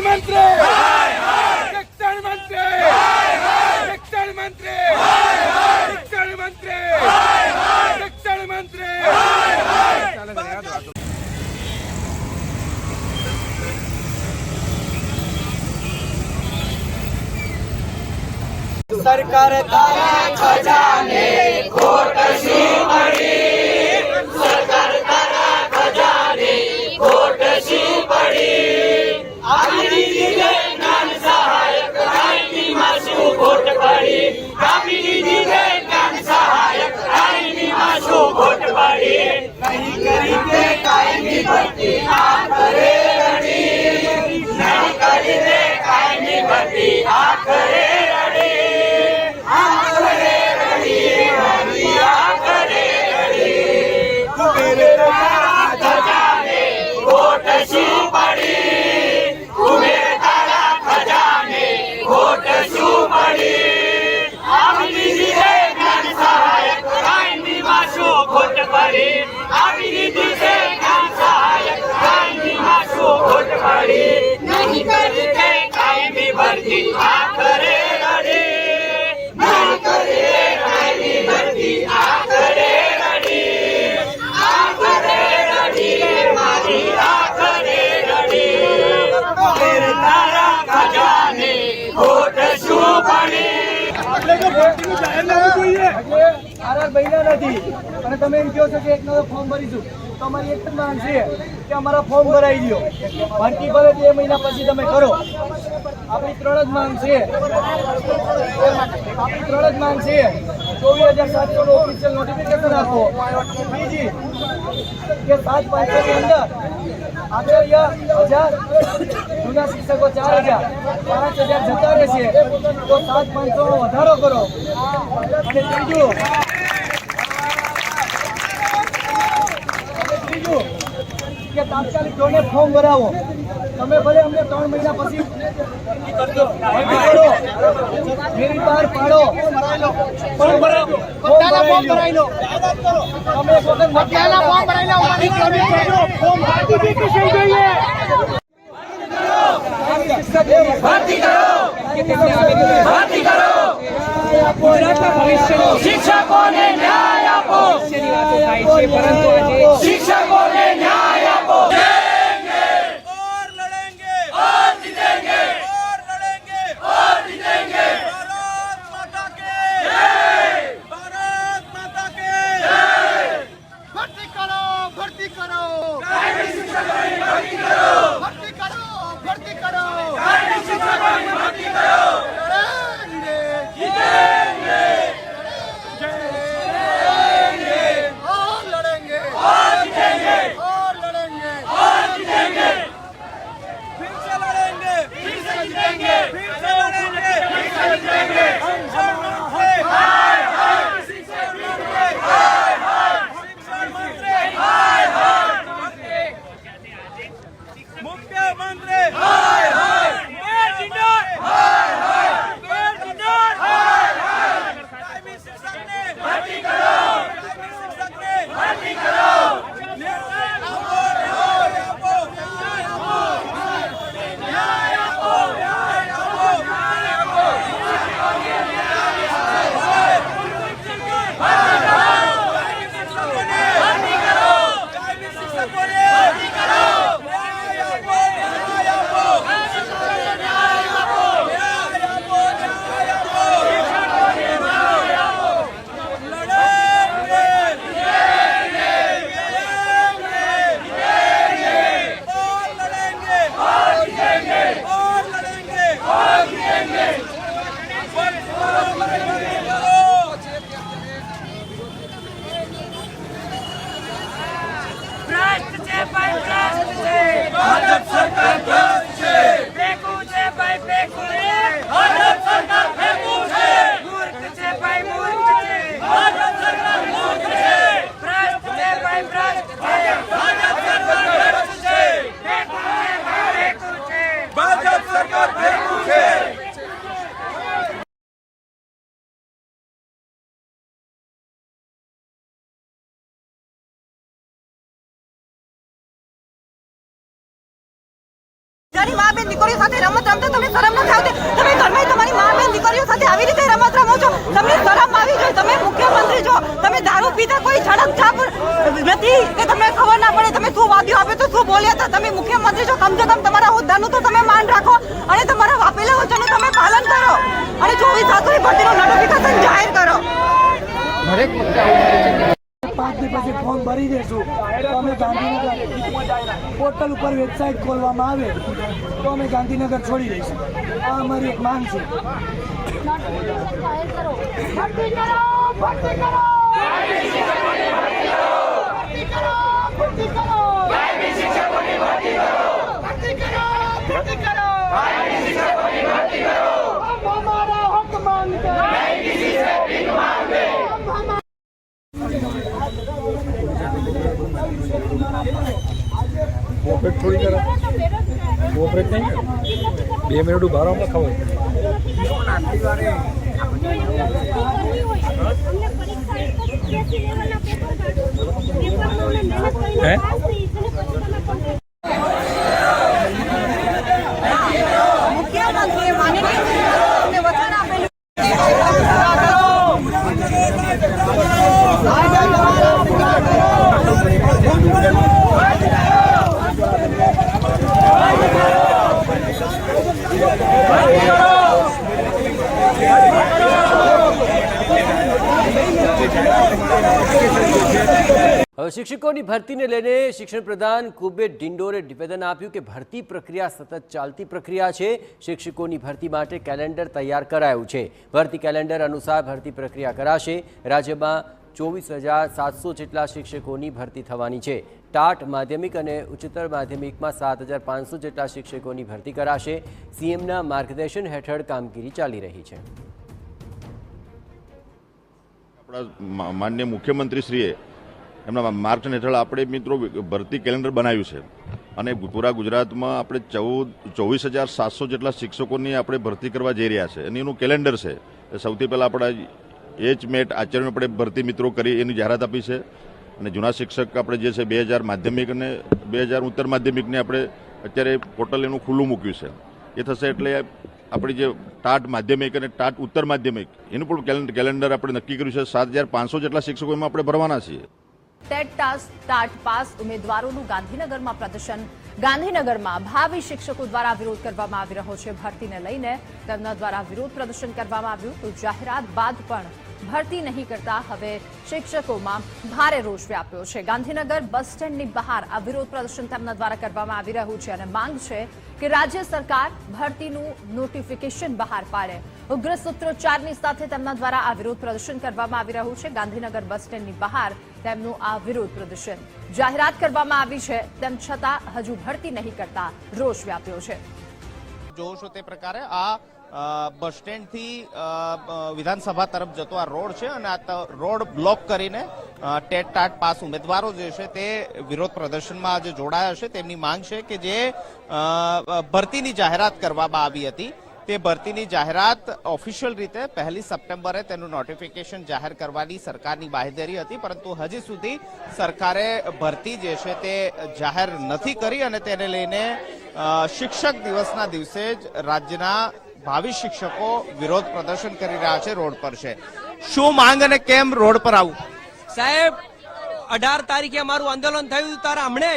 શિક્ષણ મંત્રી! શિક્ષણ મંત્રી! શિક્ષણ મંત્રી! શિક્ષણ મંત્રી! શિક્ષણ મંત્રી સરકાર તારા ખજાને આરઆર બન્યા નથી. અને તમે એમ કહો છો કે એક એકનો ફોર્મ ભરીશું. તમારી એક જ માંગ છે કે અમારા ફોર્મ ભરાઈ ગયો. ભરતી ભલે બે મહિના પછી તમે કરો. આપણી ત્રણ જ માંગ છે. આપણી ત્રણ જ માંગ છે. ચોવીસ હજાર સાતસો નો ઓફિશિયલ નોટિફિકેશન આપો. બીજી, કે સાત પાંચસો ની અંદર આચાર્ય હજાર જૂના શિક્ષકો ચાર હજાર, પાંચ હજાર જતા રહેશે. તો સાત પાંચસો વધારો કરો. અને ત્રીજું કે તાત્કાલિક ધોરણે ફોર્મ ભરાવો. તમે ભલે અમને ત્રણ મહિના પછી પાડો. ફોર્મ ભરાઈ લો. તમે પોતાના ફોર્મ ભરાઈ ભરતી કરો ગુજરાતના ભવિષ્યનો. શિક્ષકોને ન્યાય આપો. વાતો થાય છે પરંતુ આજે શિક્ષકોને ન્યાય આપો. Pode ser cantante! નાની મા બેન દીકરીઓ સાથે રમત રમતા તમને શરમ નથી આવતી તમે ઘરમાં તમારી મા બેન દીકરીઓ સાથે આવી રીતે રમત રમો છો. તમને શરમ આવી જોઈએ તમે મુખ્યમંત્રી છો. તમે દારૂ પીતા કોઈ ઝડપ છાપ નથી કે તમને ખબર ના પડે. તમે શું વાદ્યો આપે તો શું બોલ્યા હતા? તમે મુખ્યમંત્રી છો, કમસે કમ તમારા હોદ્દાનું તો તમે માન રાખો. અને તમારા વાપેલા વચનનું તમે પાલન કરો. અને ચોવીસ સાતસો ભરતીનું નોટિફિકેશન જાહેર કરો. દરેક મુદ્દે આવું ભરી દેશું તો અમે ગાંધીનગર પોર્ટલ ઉપર વેબસાઇટ ખોલવામાં આવે તો અમે ગાંધીનગર છોડી દઈશું આ અમારી એક માંગ છે ભરતી કરો ભરતી કરો ભરતી કરો ભરતી કરો ભરતી કરો ભરતી કરો हम हमारा हक मांगते हैं हम हमारा કોપરેટ થોડી કરે કોપરેટ નહીં બે મિનિટ ઊભા રહો ખબર હે મુખ્યમંત્રીએ માનનીય મુખ્યમંત્રીને વચન આપેલું હવે શિક્ષકોની ભરતીને લઈને શિક્ષણ પ્રધાન કુબેર ડિંડોરે નિવેદન આપ્યું કે ભરતી પ્રક્રિયા સતત ચાલતી પ્રક્રિયા છે. શિક્ષકોની ભરતી માટે કેલેન્ડર તૈયાર કરાયું છે. ભરતી કેલેન્ડર અનુસાર ભરતી પ્રક્રિયા કરાશે. રાજ્યમાં ચોવીસ હજાર સાતસો જેટલા શિક્ષકોની ભરતી થવાની છે. ટાટ માધ્યમિક અને ઉચ્ચતર માધ્યમિકમાં સાત હજાર પાંચસો જેટલા શિક્ષકોની ભરતી કરાશે. સીએમના માર્ગદર્શન હેઠળ કામગીરી ચાલી રહી છે. આપણા માન્ય મુખ્યમંત્રીશ્રીએ એમના માર્ગદર્શન હેઠળ આપણે મિત્રો ભરતી કેલેન્ડર બનાવ્યું છે. અને પૂરા ગુજરાતમાં આપણે ચૌદ, ચોવીસ હજાર સાતસો જેટલા શિક્ષકોની આપણે ભરતી કરવા જઈ રહ્યા છે. અને એનું કેલેન્ડર છે. સૌથી પહેલાં આપણા એચ મેટ આચાર્યને આપણે ભરતી મિત્રો કરી એની જાહેરાત આપી છે. અને જૂના શિક્ષક આપણે જે છે બે હજાર માધ્યમિક અને બે હજાર ઉત્તર માધ્યમિકને આપણે અત્યારે પોર્ટલ એનું ખુલ્લું મૂક્યું છે. એ થશે એટલે આપણી જે ટાટ માધ્યમિક અને ટાટ ઉત્તર માધ્યમિક એનું પણ કેલેન્ડર આપણે નક્કી કર્યું છે. સાત હજાર પાંચસો જેટલા શિક્ષકો એમાં આપણે ભરવાના છીએ. ટેટ પાસ ઉમેદવારોનું ગાંધીનગરમાં પ્રદર્શન. ગાંધીનગરમાં ભાવિ શિક્ષકો દ્વારા વિરોધ કરવામાં આવી રહ્યો છે. ભરતીને લઈને તેમના દ્વારા વિરોધ પ્રદર્શન કરવામાં આવ્યું. તો જાહેરાત બાદ પણ ભરતી નહીં કરતા હવે શિક્ષકોમાં ભારે રોષ વ્યાપ્યો છે. ગાંધીનગર બસ સ્ટેન્ડની બહાર આ વિરોધ પ્રદર્શન તેમના દ્વારા કરવામાં આવી રહ્યું છે અને માંગ છે કે રાજ્ય સરકાર ભરતીનું નોટિફિકેશન બહાર પાડે. ઉગ્ર સૂત્રોચ્ચારની સાથે તેમના દ્વારા આ વિરોધ પ્રદર્શન કરવામાં આવી રહ્યું છે. ગાંધીનગર બસ સ્ટેન્ડની બહાર તેમનું આ વિરોધ પ્રદર્શન. જાહેરાત કરવામાં આવી છે, તેમ છતાં હજુ ભરતી નહીં કરતા રોષ વ્યાપ્યો છે. જોશો તે પ્રકારે આ બસ સ્ટેન્ડથી વિધાનસભા તરફ જતો આ રોડ છે અને આ રોડ બ્લોક કરીને ટેટ ટાટ પાસ ઉમેદવારો જે છે તે વિરોધ પ્રદર્શનમાં આજે જોડાયા છે. તેમની માંગ છે કે જે ભરતીની જાહેરાત કરવામાં આવી હતી. તે ભરતીની જાહેરાત ઓફિશિયલ રીતે પહેલી સપ્ટેમ્બરે તેનું નોટિફિકેશન જાહેર કરવાની સરકારની બાહેધરી હતી, પરંતુ હજી સુધી સરકારે ભરતી જે છે તે જાહેર નથી કરી અને તેને લઈને શિક્ષક દિવસના દિવસે જ રાજ્યના ભાવિ શિક્ષકો વિરોધ પ્રદર્શન કરી રહ્યા છે રોડ પર છે. શું માંગ અને કેમ રોડ પર આવું? સાહેબ, અઢાર તારીખે અમારું આંદોલન થયું, ત્યારે હમણે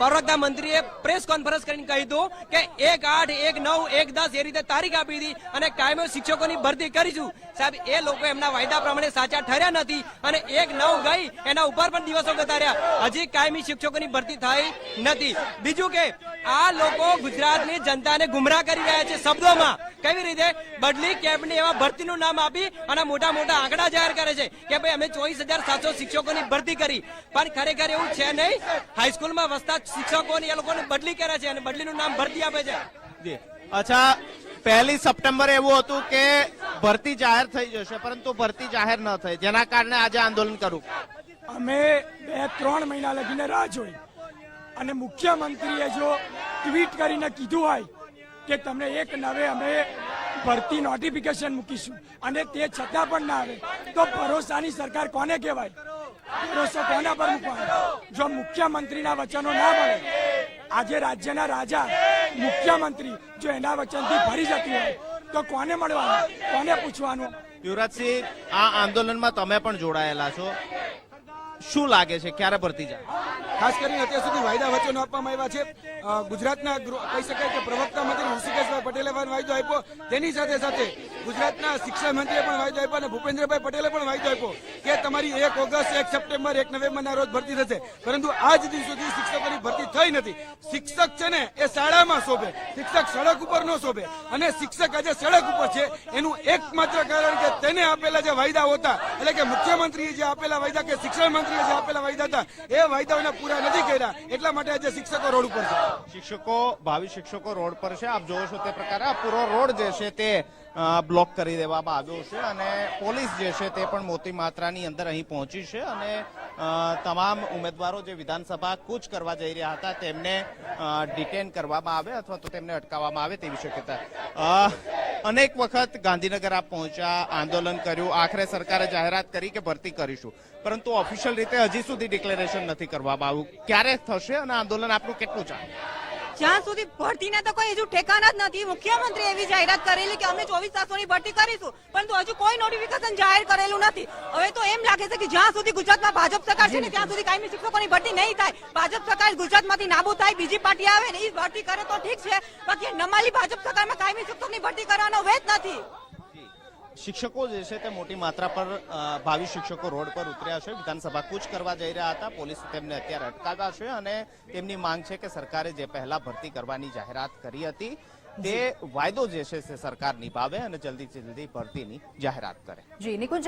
પ્રવક્તા મંત્રીએ પ્રેસ કોન્ફરન્સ કરીને કહ્યું કે એક આઠ, એક નવ, એક દસ એ રીતે તારીખ આપી હતી અને કાયમી શિક્ષકોની ભરતી કરીશું. સાહેબ, એ લોકો એમના વાયદા પ્રમાણે સાચા ઠર્યા નથી અને એક નવ ગઈ એના ઉપર પણ દિવસો જતા રહ્યા હજી કાયમી શિક્ષકોની ભરતી થઈ નથી. બીજું કે આ લોકો ગુજરાતની જનતાને ગુમરાહ કરી રહ્યા છે શબ્દોમાં. કેવી રીતે બદલી કેમ્પની એવા ભરતીનું નામ આપી અને મોટા મોટા આંકડા જાહેર કરે છે કે ભાઈ અમે ચોવીસ હજાર સાતસો શિક્ષકોની ભરતી કરી. પણ ખરેખર એવું છે નહીં. હાઈસ્કૂલમાં વસતા શિક્ષકોની એ લોકોને બદલી કરે છે અને બદલીનું નામ ભરતી આપે છે. જી. અચ્છા પહેલી સપ્ટેમ્બરે એવું હતું કે ભરતી જાહેર થઈ જશે પરંતુ ભરતી જાહેર ન થઈ. જેના કારણે આજે આંદોલન કરું. અમે બે ત્રણ મહિના લગીને રાહ જોઈ. અને મુખ્યમંત્રીએ જો ટ્વીટ કરીને કીધું હોય કે તમને એક નવે અમે ભરતી નોટિફિકેશન મૂકીશું. અને તે છતાં પણ ના આવે. તો ભરોસાની સરકાર કોને કહેવાય? ભરોસો કોના પર મૂકવાનો? જો મુખ્યમંત્રીના વચનો ના મળે, આજે રાજ્યના રાજા, મુખ્યમંત્રી જો એના વચનથી ફરી જતી હોય, તો કોને મળવાનું? કોને પૂછવાનું? યુવરાજસિંહ, આ આંદોલનમાં તમે પણ જોડાયેલા છો. શું લાગે છે? ક્યારે ભરતી જાય? ખાસ કરીને અત્યાર સુધી વાયદા વચનો આપવામાં આવ્યા છે. ગુજરાતના કહી શકાય કે પ્રવક્તા મંત્રી ઋષિકેશભાઈ પટેલે પણ વાયદો આપ્યો. તેની સાથે સાથે ગુજરાતના શિક્ષણ મંત્રીએ પણ વાયદો આપ્યો અને ભૂપેન્દ્રભાઈ પટેલે પણ વાયદો આપ્યો કે તમારી એક ઓગસ્ટ, એક સપ્ટેમ્બર, એક નવેમ્બરના રોજ ભરતી થશે. પરંતુ આજ દિન સુધી શિક્ષકોની ભરતી થઈ નથી. શિક્ષક છે ને, એ શાળામાં શોભે. શિક્ષક સડક ઉપર ન શોભે. અને શિક્ષક આજે સડક ઉપર છે. એનું એકમાત્ર કારણ કે તેને આપેલા જે વાયદા હતા, એટલે કે મુખ્યમંત્રીએ જે આપેલા વાયદા કે શિક્ષણ મંત્રીએ જે આપેલા વાયદા હતા, એ વાયદાઓને પૂરા નથી કર્યા. એટલા માટે આજે શિક્ષકો રોડ ઉપર છે. શિક્ષકો, ભાવિ શિક્ષકો રોડ પર છે. આપ જોવો છો તે પ્રકારે આ પૂરો રોડ જે છે તે બ્લોક કરી દેવામાં આવ્યો છે અને પોલીસ જે છે તે પણ મોટી માત્રાની અંદર અહીં પહોંચી છે અને તમામ ઉમેદવારો જે વિધાનસભા કૂચ કરવા જઈ રહ્યા હતા તેમને ડિટેન કરવામાં આવે અથવા તો તેમને અટકાવવામાં આવે તેવી શક્યતા. અનેક વખત ગાંધીનગર આપ પહોંચ્યા, આંદોલન કર્યું, આખરે સરકારે જાહેરાત કરી કે ભરતી કરીશું. પરંતુ ઓફિશિયલ રીતે હજી સુધી ડિક્લેરેશન નથી કરવામાં આવ્યું. ક્યારે થશે અને આંદોલન આપનું કેટલું ચાલે? જ્યાં સુધી ભરતીને તો કોઈ હજુ ઠેકાના જ નથી. મુખ્યમંત્રી એવી જાહેરાત કરેલી કે અમે ચોવીસ તાસોની ભરતી કરીશું, પરંતુ હજુ કોઈ નોટિફિકેશન જાહેર કરેલું નથી. હવે તો એમ લાગે છે કે જ્યાં સુધી ગુજરાતમાં ભાજપ સરકાર છે ને, ત્યાં સુધી કાયમી શિક્ષકોની ભરતી નહીં થાય. ભાજપ સરકાર ગુજરાતમાંથી નાબૂદ થાય, બીજી પાર્ટી આવે ને એ ભરતી કરે તો ઠીક છે. બાકી નમાલી ભાજપ સરકારમાં કાયમી શિક્ષકની ભરતી કરવાનો વેત નથી. શિક્ષકો જે છે તે મોટી માત્રા પર ભાવિ શિક્ષકો રોડ પર ઉતર્યા છે. વિધાનસભા કૂચ કરવા જઈ રહ્યા હતા. પોલીસે તેમને અત્યારે અટકાવ્યા છે અને તેમની માંગ છે કે સરકારે જે પહેલા ભરતી કરવાની જાહેરાત કરી હતી તે વાયદો જે છે તે સરકાર નિભાવે અને જલ્દી જલ્દી ભરતીની જાહેરાત કરે. જી નિકુંજ